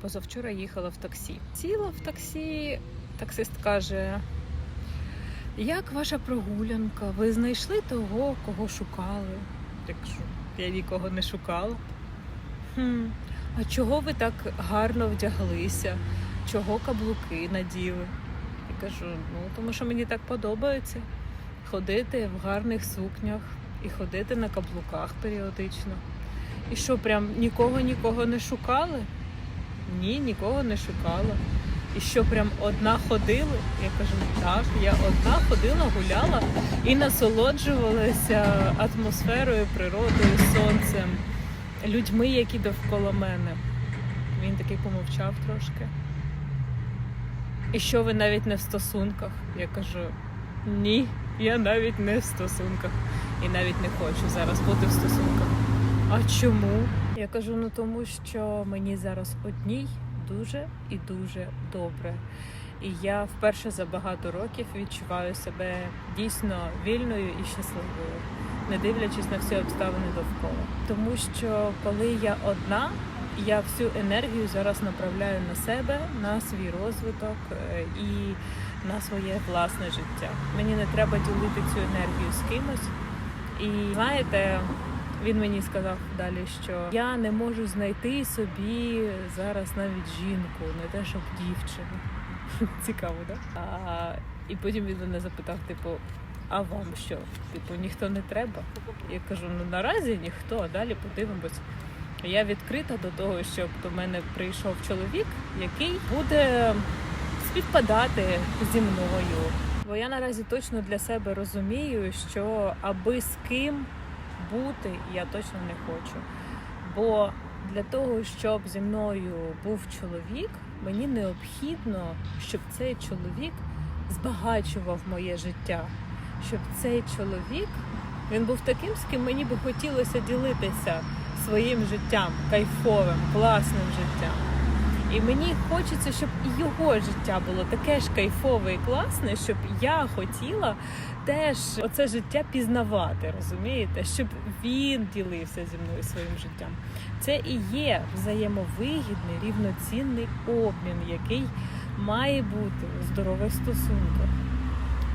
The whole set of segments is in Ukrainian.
Позавчора їхала в таксі. Сіла в таксі, таксист каже: Як ваша прогулянка? Ви знайшли того, кого шукали? Я кажу, я нікого не шукала. Хм, а чого ви так гарно вдяглися? Чого каблуки наділи? Я кажу, ну тому що мені так подобається ходити в гарних сукнях і ходити на каблуках періодично. І що, прям нікого нікого не шукали? Ні, нікого не шукала. І що прям одна ходила? Я кажу, так, я одна ходила, гуляла і насолоджувалася атмосферою, природою, сонцем, людьми, які довкола мене. Він такий помовчав трошки. І що ви навіть не в стосунках? Я кажу, ні, я навіть не в стосунках. І навіть не хочу зараз бути в стосунках. А чому? Я кажу, ну тому що мені зараз одній дуже і дуже добре. І я вперше за багато років відчуваю себе дійсно вільною і щасливою, не дивлячись на всі обставини довкола. Тому що коли я одна, я всю енергію зараз направляю на себе, на свій розвиток е, і на своє власне життя. Мені не треба ділити цю енергію з кимось. І знаєте, він мені сказав далі, що я не можу знайти собі зараз навіть жінку, не те, щоб дівчину. Цікаво? Да? А, і потім він мене запитав: типу, а вам що? Типу, ніхто не треба? Я кажу: ну наразі ніхто, а далі подивимось. Я відкрита до того, щоб до мене прийшов чоловік, який буде співпадати зі мною. Бо я наразі точно для себе розумію, що аби з ким бути я точно не хочу. Бо для того, щоб зі мною був чоловік, мені необхідно, щоб цей чоловік збагачував моє життя, щоб цей чоловік він був таким, з ким мені би хотілося ділитися своїм життям, кайфовим, класним життям. І мені хочеться, щоб і його життя було таке ж кайфове і класне, щоб я хотіла теж оце життя пізнавати, розумієте? Щоб він ділився зі мною своїм життям. Це і є взаємовигідний, рівноцінний обмін, який має бути у здорових стосунках.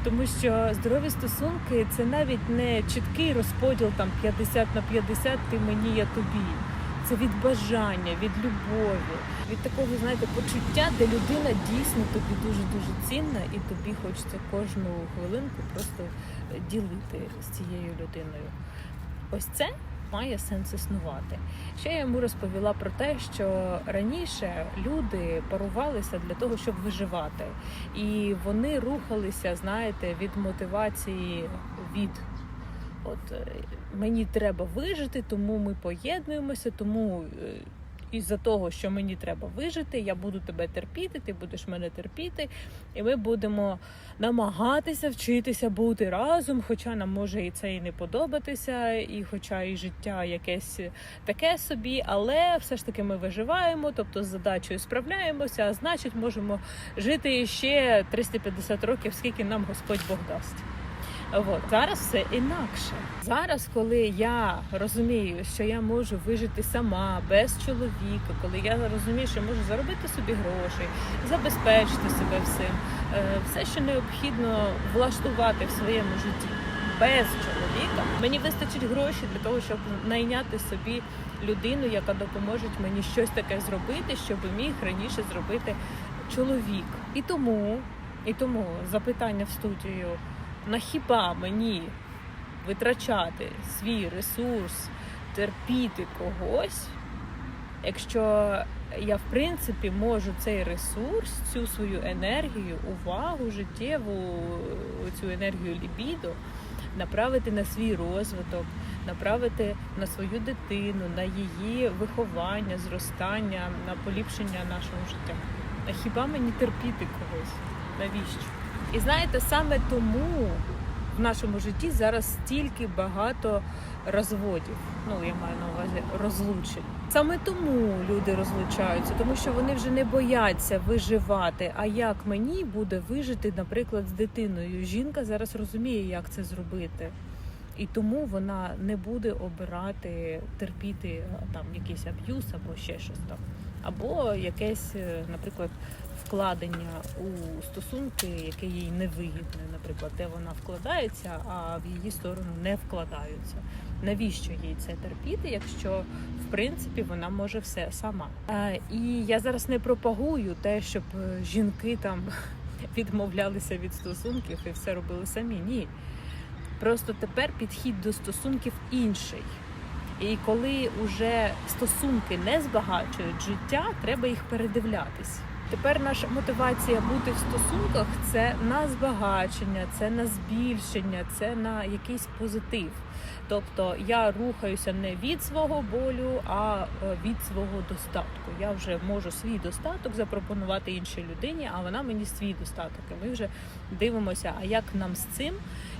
Тому що здорові стосунки це навіть не чіткий розподіл там 50 на 50, ти мені, я тобі. Це від бажання, від любові, від такого, знаєте, почуття, де людина дійсно тобі дуже дуже цінна, і тобі хочеться кожну хвилинку просто ділити з цією людиною. Ось це має сенс існувати. Ще я йому розповіла про те, що раніше люди парувалися для того, щоб виживати, і вони рухалися, знаєте, від мотивації від. От е, мені треба вижити, тому ми поєднуємося, тому е, із-за того, що мені треба вижити, я буду тебе терпіти, ти будеш мене терпіти, і ми будемо намагатися вчитися бути разом, хоча нам може і це і не подобатися, і хоча і життя якесь таке собі, але все ж таки ми виживаємо, тобто з задачею справляємося, а значить, можемо жити ще 350 років, скільки нам Господь Бог дасть. От зараз все інакше. Зараз, коли я розумію, що я можу вижити сама без чоловіка, коли я розумію, що можу заробити собі гроші, забезпечити себе всім, е, все, що необхідно влаштувати в своєму житті без чоловіка, мені вистачить гроші для того, щоб найняти собі людину, яка допоможе мені щось таке зробити, щоб міг раніше зробити чоловік. І тому, і тому запитання в студію на хіба мені витрачати свій ресурс, терпіти когось, якщо я в принципі можу цей ресурс, цю свою енергію, увагу, життєву, цю енергію лібідо направити на свій розвиток, направити на свою дитину, на її виховання, зростання, на поліпшення нашого життя. А хіба мені терпіти когось? Навіщо? І знаєте, саме тому в нашому житті зараз стільки багато розводів. Ну, я маю на увазі розлучень. Саме тому люди розлучаються, тому що вони вже не бояться виживати. А як мені буде вижити, наприклад, з дитиною? Жінка зараз розуміє, як це зробити. І тому вона не буде обирати терпіти там якийсь аб'юз або ще щось там. Або якесь, е, наприклад, вкладення у стосунки, яке їй невигідне, наприклад, де вона вкладається, а в її сторону не вкладаються. Навіщо їй це терпіти, якщо в принципі вона може все сама? Е, і я зараз не пропагую те, щоб е, жінки там відмовлялися від стосунків і все робили самі. Ні. Просто тепер підхід до стосунків інший. І коли уже стосунки не збагачують життя, треба їх передивлятись. Тепер наша мотивація бути в стосунках це на збагачення, це на збільшення, це на якийсь позитив. Тобто я рухаюся не від свого болю, а е, від свого достатку. Я вже можу свій достаток запропонувати іншій людині, а вона мені свій достаток. І ми вже дивимося, а як нам з цим.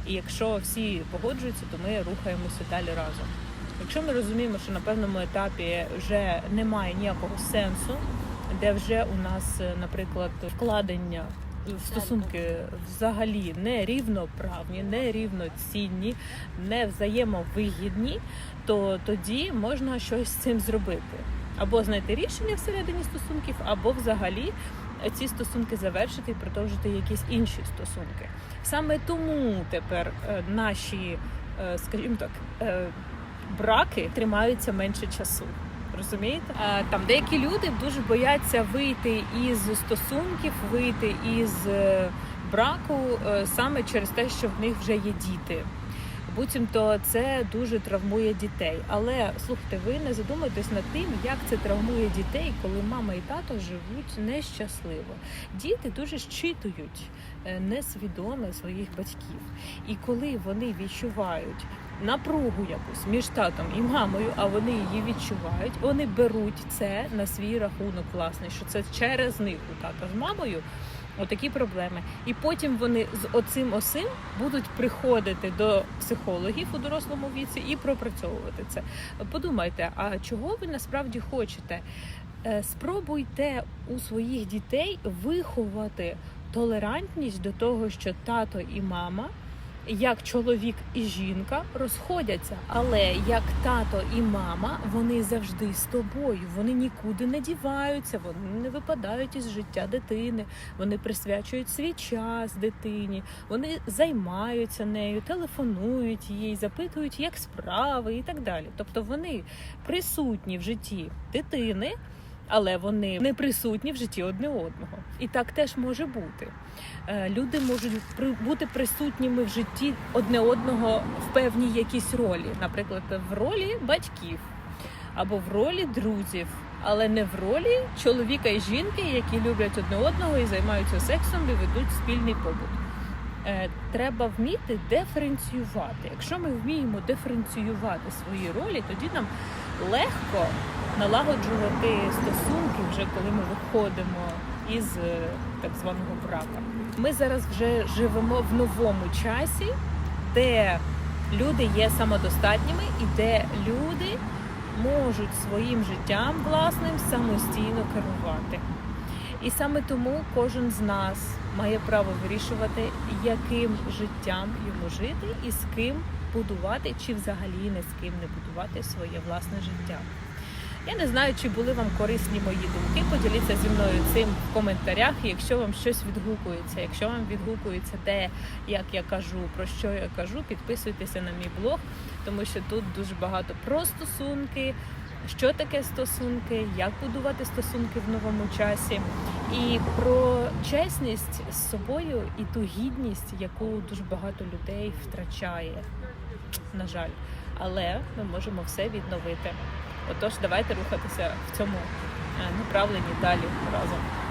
І якщо всі погоджуються, то ми рухаємося далі разом. Якщо ми розуміємо, що на певному етапі вже немає ніякого сенсу, де вже у нас, е, наприклад, вкладення в стосунки взагалі не рівноправні, не рівноцінні, не взаємовигідні, то тоді можна щось з цим зробити. Або знайти рішення всередині стосунків, або взагалі ці стосунки завершити і продовжити якісь інші стосунки. Саме тому тепер е, наші, е, скажімо так, браки тримаються менше часу. Розумієте? Е, Там деякі люди дуже бояться вийти із стосунків, вийти із е, браку е, саме через те, що в них вже є діти. Буцімто це дуже травмує дітей. Але слухайте, ви не задумуєтесь над тим, як це травмує дітей, коли мама і тато живуть нещасливо. Діти дуже щитують несвідоме своїх батьків. І коли вони відчувають напругу якусь між татом і мамою, а вони її відчувають, вони беруть це на свій рахунок власний, що це через них у тата з мамою. Отакі проблеми. І потім вони з оцим осим будуть приходити до психологів у дорослому віці і пропрацьовувати це. Подумайте, а чого ви насправді хочете? Е, Спробуйте у своїх дітей виховати толерантність до того, що тато і мама. Як чоловік і жінка розходяться, але як тато і мама, вони завжди з тобою. Вони нікуди не діваються, вони не випадають із життя дитини, вони присвячують свій час дитині, вони займаються нею, телефонують їй, запитують, як справи і так далі. Тобто вони присутні в житті дитини. Але вони не присутні в житті одне одного, і так теж може бути. Е, Люди можуть бути присутніми в житті одне одного в певній якійсь ролі, наприклад, в ролі батьків або в ролі друзів, але не в ролі чоловіка і жінки, які люблять одне одного і займаються сексом і ведуть спільний побут. Е, Треба вміти диференціювати. Якщо ми вміємо диференціювати свої ролі, тоді нам легко налагоджувати стосунки вже коли ми виходимо із е, так званого брака. Ми зараз вже живемо в новому часі, де люди є самодостатніми і де люди можуть своїм життям власним самостійно керувати. І саме тому кожен з нас має право вирішувати, яким життям йому жити і з ким будувати, чи взагалі не з ким не будувати своє власне життя. Я не знаю, чи були вам корисні мої думки. Поділіться зі мною цим в коментарях. Якщо вам щось відгукується, якщо вам відгукується те, як я кажу, про що я кажу, підписуйтеся на мій блог, тому що тут дуже багато про стосунки, що таке стосунки, як будувати стосунки в новому часі, і про чесність з собою і ту гідність, яку дуже багато людей втрачає. На жаль, але ми можемо все відновити. Отож, давайте рухатися в цьому е, направленні далі разом.